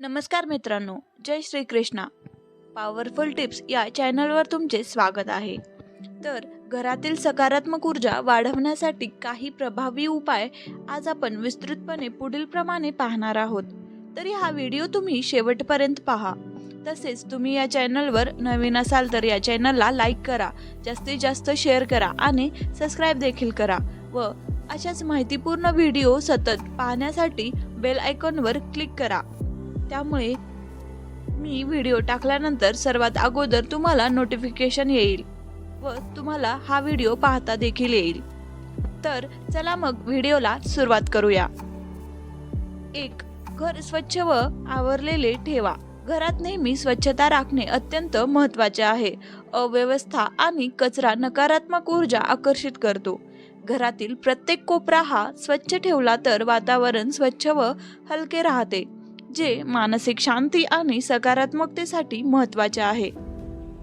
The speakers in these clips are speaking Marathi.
नमस्कार मित्रांनो जय श्री कृष्णा पॉवरफुल टिप्स या चॅनलवर तुमचे स्वागत आहे. तर घरातील सकारात्मक ऊर्जा वाढवण्यासाठी काही प्रभावी उपाय आज आपण विस्तृतपणे पुढील प्रमाणे पाहणार आहोत. तरी हा व्हिडिओ तुम्ही शेवटपर्यंत पहा. तसेच तुम्ही या चॅनलवर नवीन असाल तर या चॅनलला लाईक करा जास्तीत जास्त शेअर करा आणि सबस्क्राईब देखील करा व अशाच माहितीपूर्ण व्हिडिओ सतत पाहण्यासाठी बेल आयकॉनवर क्लिक करा. त्यामुळे मी व्हिडिओ टाकल्यानंतर सर्वात अगोदर तुम्हाला नोटिफिकेशन येईल व तुम्हाला हा व्हिडिओ पाहता देखील येईल. तर चला मग व्हिडिओला सुरुवात करूया. एक घर स्वच्छ व आवरलेले ठेवा. घरात नेहमी स्वच्छता राखणे अत्यंत महत्त्वाचे आहे. अव्यवस्था आणि कचरा नकारात्मक ऊर्जा आकर्षित करतो. घरातील प्रत्येक कोपरा हा स्वच्छ ठेवला तर वातावरण स्वच्छ व हलके राहते. जे मानसिक शांती आणि सकारात्मकतेसाठी महत्त्वाचे आहे.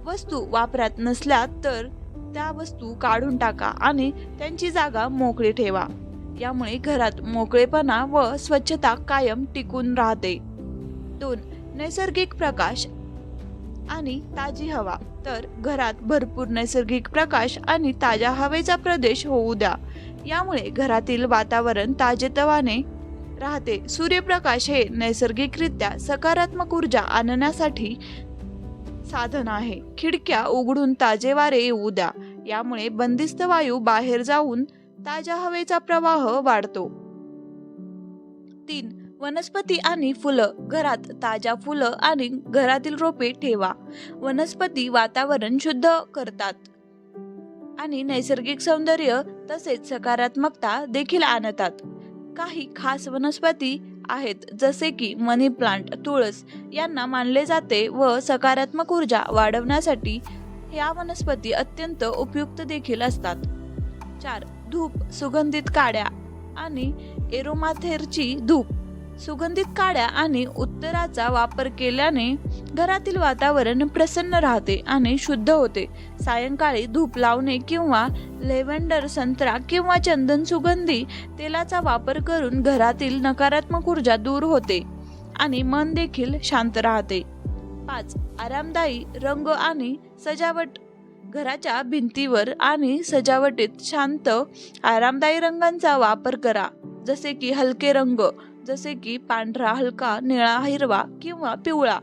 वस्तू वापरात नसल्या तर त्या वस्तू काढून टाका आणि त्यांची जागा मोकळी ठेवा. यामुळे घरात मोकळेपणा व स्वच्छता कायम टिकून राहते. दोन नैसर्गिक प्रकाश आणि ताजी हवा. तर घरात भरपूर नैसर्गिक प्रकाश आणि ताज्या हवेचा प्रदेश होऊ द्या. यामुळे घरातील वातावरण ताजेतवाने राहते. सूर्यप्रकाश हे नैसर्गिकरित्या सकारात्मक ऊर्जा आणण्यासाठी साधन आहे. खिडक्या उघडून ताजे वारे येऊ द्या. यामुळे बंदिस्त वायू बाहेर जाऊन ताज्या हवेचा प्रवाह वाढतो. तीन. वनस्पती आणि फुलं. घरात ताज्या फुलं आणि घरातील रोपे ठेवा. वनस्पती वातावरण शुद्ध करतात. आणि नैसर्गिक सौंदर्य तसेच सकारात्मकता देखील आणतात. काही खास वनस्पती आहेत जसे की मनी प्लांट तुळस यांना मानले जाते व सकारात्मक ऊर्जा वाढवण्यासाठी या वनस्पती अत्यंत उपयुक्त देखील असतात. चार धूप सुगंधित काड्या आणि एरोमाथेरची धूप. सुगंधित काड्या आणि उत्तराचा वापर केल्याने घरातील वातावरण प्रसन्न राहते आणि शुद्ध होते. सायंकाळी धूप लावणे किंवा लेव्हेंडर संत्रा किंवा चंदन सुगंधी तेलाचा वापर करून घरातील नकारात्मक ऊर्जा दूर होते आणि मन देखील शांत राहते. पाच आरामदायी रंग आणि सजावट. घराच्या भिंतीवर आणि सजावटीत शांत आरामदायी रंगांचा वापर करा जसे की हलके रंग जसे की पांढरा हलका निळा हिरवा किंवा पिवळा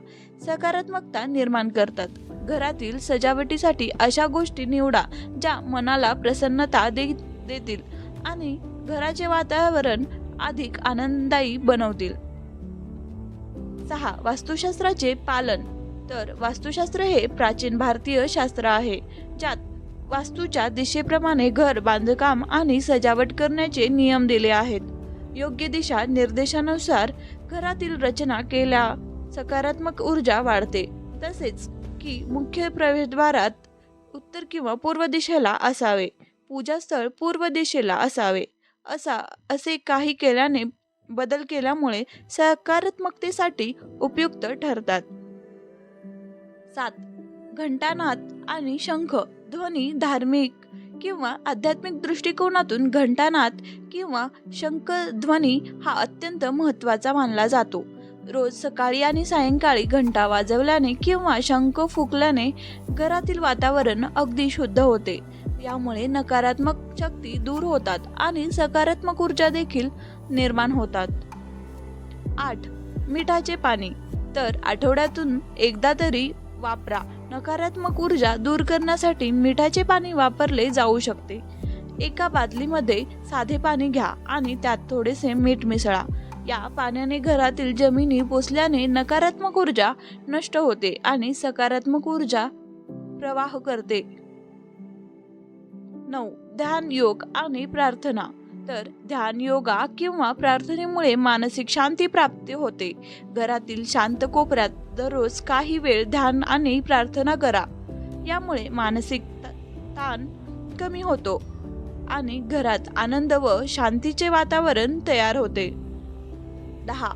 सकारात्मकता निर्माण करतात. घरातील सजावटीसाठी अशा गोष्टी निवडा ज्या मनाला प्रसन्नता दे देतील आणि घराचे वातावरण अधिक आनंददायी बनवतील. सहा. वास्तुशास्त्राचे पालन. तर वास्तुशास्त्र हे प्राचीन भारतीय शास्त्र आहे ज्यात वास्तूच्या दिशेप्रमाणे घर बांधकाम आणि सजावट करण्याचे नियम दिले आहेत. योग्य दिशा निर्देशानुसार घरातील रचना केल्या. सकारात्मक ऊर्जा वाढते. तसेच की मुख्य प्रवेशद्वारात उत्तर किंवा पूर्व दिशेला असावे. पूजास्थळ पूर्व दिशेला असावे. असा असे काही केल्याने बदल केल्यामुळे सकारात्मकतेसाठी उपयुक्त ठरतात. सात. घंटानाद आणि शंख ध्वनी धार्मिक किंवा आध्यात्मिक दृष्टिकोनातून घंटानाद किंवा शंखध्वनी हा अत्यंत महत्त्वाचा मानला जातो. रोज सकाळी आणि सायंकाळी घंटा वाजवल्याने किंवा शंख फुकल्याने घरातील वातावरण अगदी शुद्ध होते. यामुळे नकारात्मक शक्ती दूर होतात आणि सकारात्मक ऊर्जा देखील निर्माण होतात. आठ. मिठाचे पाणी. तर आठवड्यातून एकदा तरी वापरा. नकारात्मक ऊर्जा दूर करण्यासाठी मिठाचे पाणी वापरले जाऊ शकते. एका बादलीमध्ये साधे पाणी घ्या आणि त्यात थोडेसे मीठ मिसळा. या पाण्याने घरातील जमिनी पोचल्याने नकारात्मक ऊर्जा नष्ट होते आणि सकारात्मक ऊर्जा प्रवाह करते. नऊ. ध्यान योग आणि प्रार्थना. तर ध्यान योगा किंवा प्रार्थनेमुळे मानसिक शांती प्राप्त होते. घरातील शांत कोपऱ्यात दररोज काही वेळ ध्यान आणि प्रार्थना करा. यामुळे मानसिक त- ताण कमी होतो आणि घरात आनंद व शांतीचे वातावरण तयार होते. दहा.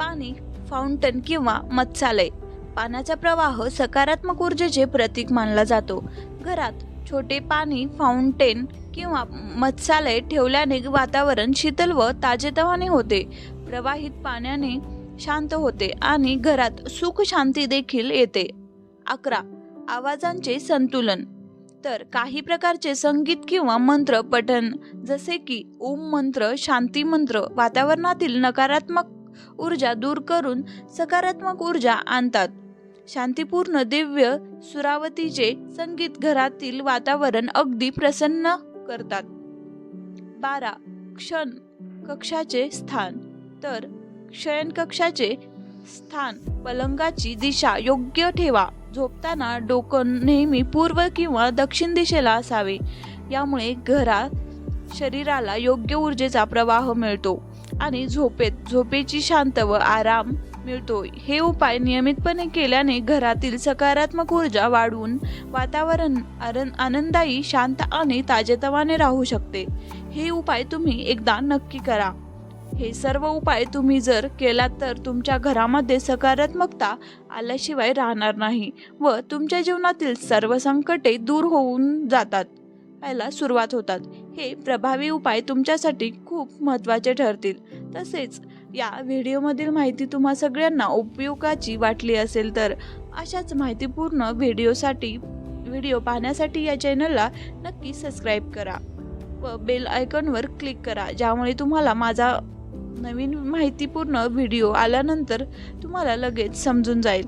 पाणी फाउंटन किंवा मत्स्यालय. पाण्याचा प्रवाह सकारात्मक ऊर्जेचे प्रतीक मानला जातो. घरात छोटे पाणी फाउंटेन किंवा मत्स्यालय ठेवल्याने वातावरण शीतल व ताजेतवाने होते. प्रवाहित पाण्याने शांत होते आणि घरात सुख शांती देखील येते. अकरा. आवाजांचे संतुलन. तर काही प्रकारचे संगीत किंवा मंत्र पठण जसे की ओम मंत्र शांती मंत्र वातावरणातील नकारात्मक ऊर्जा दूर करून सकारात्मक ऊर्जा आणतात. शांतीपूर्ण दिव्य सुरावतीचे संगीत घरातील वातावरण अगदी प्रसन्न करतात. बारा. क्षण कक्षाचे स्थान. तर शयनकक्षाचे स्थान पलंगाची दिशा योग्य ठेवा. झोपताना डोकं नेहमी पूर्व किंवा दक्षिण दिशेला असावे. यामुळे घरात शरीराला योग्य ऊर्जेचा प्रवाह मिळतो आणि झोपेत झोपेची शांत व आराम मिळतो. हे उपाय नियमितपणे केल्याने घरातील सकारात्मक ऊर्जा वाढवून वातावरण आरन आनंदायी शांत आणि ताजेतवाने राहू शकते. हे उपाय तुम्ही एकदा नक्की करा. हे सर्व उपाय तुम्ही जर केलात तर तुमच्या घरामध्ये सकारात्मकता आल्याशिवाय राहणार नाही व तुमच्या जीवनातील सर्व संकटे दूर होऊन जातात व्हायला सुरुवात होतात. हे प्रभावी उपाय तुमच्यासाठी खूप महत्त्वाचे ठरतील. तसेच या व्हिडिओमधील माहिती तुम्हा सगळ्यांना उपयोगाची वाटली असेल तर अशाच माहितीपूर्ण व्हिडिओसाठी व्हिडिओ पाहण्यासाठी या चॅनलला नक्की सबस्क्राईब करा व बेल आयकॉनवर क्लिक करा ज्यामुळे तुम्हाला माझा नवीन माहितीपूर्ण व्हिडिओ आल्यानंतर तुम्हाला लगेच समजून जाईल.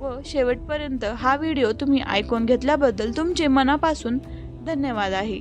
व शेवटपर्यंत हा व्हिडिओ तुम्ही ऐकून घेतल्याबद्दल तुमचे मनापासून धन्यवाद आहे.